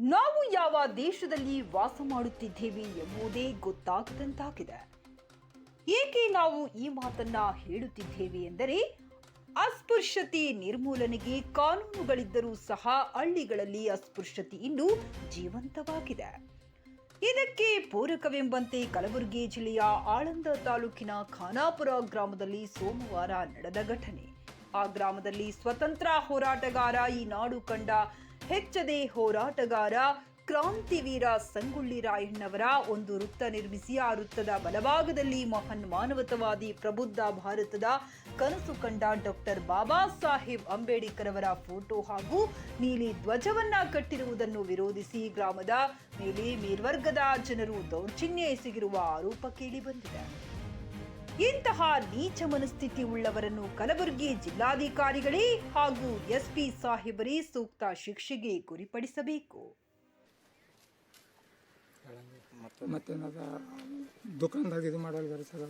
ನಾವು ಯಾವ ದೇಶದಲ್ಲಿ ವಾಸ ಮಾಡುತ್ತಿದ್ದೇವೆ ಎಂಬುದೇ ಗೊತ್ತಾಗದಂತಾಗಿದೆ. ಏಕೆ ನಾವು ಈ ಮಾತನ್ನ ಹೇಳುತ್ತಿದ್ದೇವೆ ಎಂದರೆ, ಅಸ್ಪೃಶ್ಯತೆ ನಿರ್ಮೂಲನೆಗೆ ಕಾನೂನುಗಳಿದ್ದರೂ ಸಹ ಹಳ್ಳಿಗಳಲ್ಲಿ ಅಸ್ಪೃಶ್ಯತೆ ಇನ್ನೂ ಜೀವಂತವಾಗಿದೆ. ಇದಕ್ಕೆ ಪೂರಕವೆಂಬಂತೆ ಕಲಬುರಗಿ ಜಿಲ್ಲೆಯ ಆಳಂದ ತಾಲೂಕಿನ ಖಾನಾಪುರ ಗ್ರಾಮದಲ್ಲಿ ಸೋಮವಾರ ನಡೆದ ಘಟನೆ. ಆ ಗ್ರಾಮದಲ್ಲಿ ಸ್ವತಂತ್ರ ಹೋರಾಟಗಾರ ಈ ನಾಡು ಕಂಡ ಹೆಚ್ಚದೆ ಹೋರಾಟಗಾರ ಕ್ರಾಂತಿವೀರ ಸಂಗೊಳ್ಳಿ ರಾಯಣ್ಣವರ ಒಂದು ವೃತ್ತ ನಿರ್ಮಿಸಿ ಆ ವೃತ್ತದ ಬಲಭಾಗದಲ್ಲಿ ಮಹಾನ್ ಮಾನವತವಾದಿ ಪ್ರಬುದ್ಧ ಭಾರತದ ಕನಸು ಕಂಡ ಡಾಕ್ಟರ್ ಬಾಬಾ ಸಾಹೇಬ್ ಅಂಬೇಡ್ಕರ್ ಅವರ ಫೋಟೋ ಹಾಗೂ ನೀಲಿ ಧ್ವಜವನ್ನ ಕಟ್ಟಿರುವುದನ್ನು ವಿರೋಧಿಸಿ ಗ್ರಾಮದ ಮೇಲೆ ಮೇಲ್ವರ್ಗದ ಜನರು ದೌರ್ಜನ್ಯ ಎಸಗಿರುವ ಆರೋಪ ಕೇಳಿ ಬಂದಿದೆ. ಇಂತಹ ನೀಚ ಮನಸ್ಥಿತಿ ಉಳ್ಳವರನ್ನು ಕಲಬುರಗಿ ಜಿಲ್ಲಾಧಿಕಾರಿಗಳೇ ಹಾಗೂ ಎಸ್ಪಿ ಸಾಹೇಬರೇ ಸೂಕ್ತ ಶಿಕ್ಷೆಗೆ ಗುರಿಪಡಿಸಬೇಕು. ಮತ್ತೇನದ? ದುಕಾನ್ದಾಗ ಇದು ಮಾಡಲ್ಗಾರಿ ಸರ್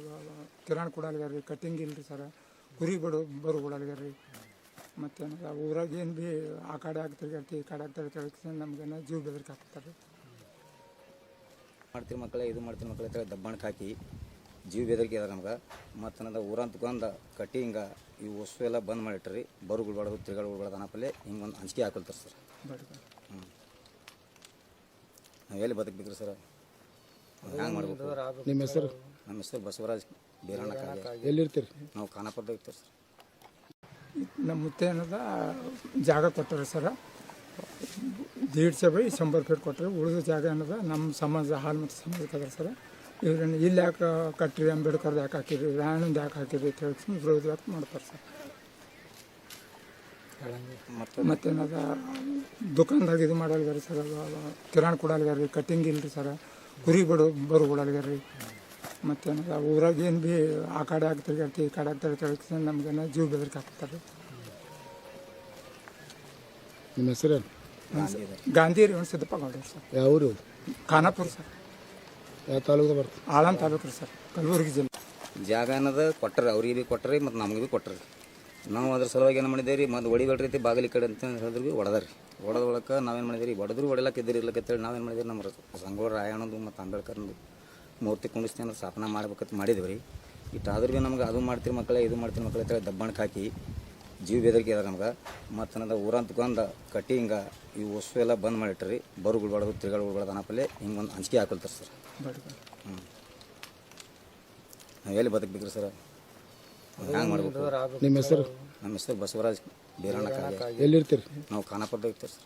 ಕಿರಾಣ ಕೊಡಲ್ಗಾರಿ ಕಟಿಂಗ್ ಇಲ್ರಿ ಸರ್ ಕುರಿ ಬಡು ಬರು ಕೊಡಲ್ಗಾರ್ರಿ ಮತ್ತೇನದ? ಊರಾಗ ಏನು ಭೀ ಆ ಕಡೆ ಆಗ್ತಿರ್ಗಾರ್ತಿ ಈ ಕಡೆ ಆಗ್ತಿರ್ತಾರೆ ನಮ್ಗೇನ ಜೀವ ಬೆದರಿಕೆ ಹಾಕ್ತಾರೆ ಮಾಡ್ತೀರಿ ಮಕ್ಕಳೇ ಇದು ಮಾಡ್ತೀರಿ ಮಕ್ಕಳೇ ದಬ್ಬಾಣಕ್ಕೆ ಹಾಕಿ. ಜೀವ ಬೆದರಿಕೆ ಅದ ನಮ್ಗೆ. ಮತ್ತು ಊರಂತ ಊರಂತಕೊಂದ ಕಟ್ಟಿ ಹಿಂಗೆ ಇವು ವಸ್ತು ಎಲ್ಲ ಬಂದ್ ಮಾಡಿಟ್ರಿ ಬರುಗಳು ಬಡದು ತಿರುಗಾಡು ಬಿಡ್ಬಾರ್ದು ಅನ್ನಪಲ್ಲೇ ಹಿಂಗೆ ಒಂದು ಹಂಚಿಕೆ ಹಾಕೊಳ್ತಾರೆ ಸರ್. ಹ್ಞೂ ನಾವು ಎಲ್ಲಿ ಬದುಕಬೇಕ್ರಿ ಸರ್? ಹ್ಯಾಂಗೆ ಮಾಡ್ಬೇಕು? ನಿಮ್ಮ ಹೆಸರು? ನಮ್ಮ ಹೆಸರು ಬಸವರಾಜ್ ಬೀರಣ್ಣ ಎಲ್ಲಿರ್ತೀರಿ? ನಾವು ಖಾನಾಪುರದಾಗ ಇರ್ತೀವಿ ಸರ್. ನಮ್ಮ ಮುತ್ತೆ ಏನದ ಜಾಗ ಕೊಟ್ಟರೆ ಸರ. ದೀಡ್ಸೆ ಬೈ ಶಂಬರ್ ಫೀಟ್ ಕೊಟ್ಟರೆ. ಉಳಿದ ಜಾಗ ಏನದ? ನಮ್ಮ ಸಮಾಜ ಹಾಲು ಮತ್ತು ಸಮಾಜಕ್ಕೆ ಅದ ಸರ. ಇವ್ರನ್ನ ಇಲ್ಲಿ ಯಾಕೆ ಕಟ್ಟ್ರಿ ಅಂಬೇಡ್ಕರ್ದು ಯಾಕೆ ಹಾಕಿರಿ ರಾಯಣ್ಣಂದು ಯಾಕೆ ಹಾಕಿರಿ ಅಂತ ಹೇಳಿ ವಿರೋಧ ವ್ಯಕ್ತ ಮಾಡ್ತಾರೆ ಸರ್. ಮತ್ತು ಮತ್ತೇನದ? ದುಕಾನ್ದಾಗ ಇದು ಮಾಡಲ್ಗಾರಿ ಸರ್ ಕಿರಾಣ ಕೊಡಲ್ಗಾರಿ ಕಟ್ಟಿಂಗ್ ಇಲ್ರಿ ಸರ್. ಗುರಿ ಬಿಡು ಬರು ಕೊಡಲ್ಗಾರಿ ಮತ್ತೇನದ? ಊರಾಗ ಏನು ಭೀ ಆ ಕಡೆ ಆಗ್ತಿರ್ಗಾರ್ತಿ ಈ ಕಡೆ ಆಗ್ತಿರ್ತಾರೆ ನಮ್ಗೇನ ಜೀವ ಬೆದರಿಕೆ ಹಾಕ್ತಾರೆ. ನಿಮ್ಮ ಹೆಸರು ಗಾಂಧಿ ಇದೆ. ಗಾಂಧಿ ರೀ ಒಂದು ಸಿದ್ದಪ್ಪ ಗೌಡ್ರಿ ಸರ್. ಯಾವ ಊರು ಖಾನಾಪುರ ಸರ್. ಯಾವ ತಾಲೂಕು ಬರ್ತದೆ. ಆಳಂ ತಾಲೂಕು ರೀ ಸರ್. ಕಲಬುರಗಿ ಜಿಲ್ಲೆ. ಜಾಗ ಅನ್ನೋದು ಕೊಟ್ಟರೆ ಅವ್ರಿಗೆ ಭೀ ಕೊಟ್ಟರೆ ಮತ್ತು ನಮಗೆ ಭೀ ಕೊಟ್ಟರೆ. ನಾವು ಅದ್ರ ಸಲುವಾಗಿ ಏನು ಮಾಡಿದ್ದೇವೆ ರೀ ಮತ್ತು ಹೊಡಿಬೇಡ್ರಿ ರೀತಿ ಬಾಗಿಲಿ ಕಡೆ ಅಂತ ಹೇಳಿದ್ರು ಭೀ ಹೊಡೆದ್ರಿ ಹೊಡೆದ ಒಳಕ್ಕೆ ನಾವೇನು ಮಾಡಿದ್ರಿ ಹೊಡೆದ್ರು ಹೊಡಿಲಕ್ಕ ಇದ್ದಿರಿ ಹೇಳಿ ನಾವು ನಾವೇನು ಮಾಡಿದ್ರಿ ನಮ್ಮ ಸಂಗೋಳ ರಾಯಣ್ಣದು ಮತ್ತು ಅಂಬೇಡ್ಕರ್ನದು ಮೂರ್ತಿ ಕುಂಡಿಸ್ತೀನಿ ಅಂದ್ರೆ ಸ್ಥಾಪನೆ ಮಾಡ್ಬೇಕಂತ ಮಾಡಿದ್ವಿ ರೀ ಇಟ್ಟಾದ್ರೂ ಭೀ ನಮ್ಗೆ ಅದು ಮಾಡ್ತೀರಿ ಮಕ್ಕಳೇ ಇದು ಮಾಡ್ತೀರಿ ಮಕ್ಕಳೇ ಅಂತೇಳಿ ದಬ್ಬಣಕ್ಕೆ ಹಾಕಿ ಜೀವ ಬೆದರಿಕೆ ಅದ ನಮ್ಗೆ. ಮತ್ತು ನಂದು ಊರಂತಕೊಂದ ಕಟ್ಟಿ ಹಿಂಗೆ ಈ ವಸ್ತು ಎಲ್ಲ ಬಂದ್ ಮಾಡಿಟ್ರಿ ಬರುಗಳು ಬಾಡೋದು ತಿರುಗಾಡು ಬಾಡೋದು ಅನ್ನಪ್ಪಲ್ಲಿ ಹಿಂಗೆ ಒಂದು ಅಂಜಿಕೆ ಹಾಕೊಳ್ತಾರೆ ಸರ್. ಹ್ಞೂ ನಾವು ಎಲ್ಲಿ ಬದುಕ್ಬೇಕ್ರಿ ಸರ್? ಹ್ಯಾಂಗೆ ಮಾಡ್ಬೇಕು? ನಿಮ್ಮ ಹೆಸರು? ನಮ್ಮ ಹೆಸರು ಬಸವರಾಜ್ ಬೀರಣ್ಣ ಎಲ್ಲಿರ್ತೀರಿ? ನಾವು ಖಾನಾಪುರದಾಗ ಇರ್ತೀವಿ ಸರ್.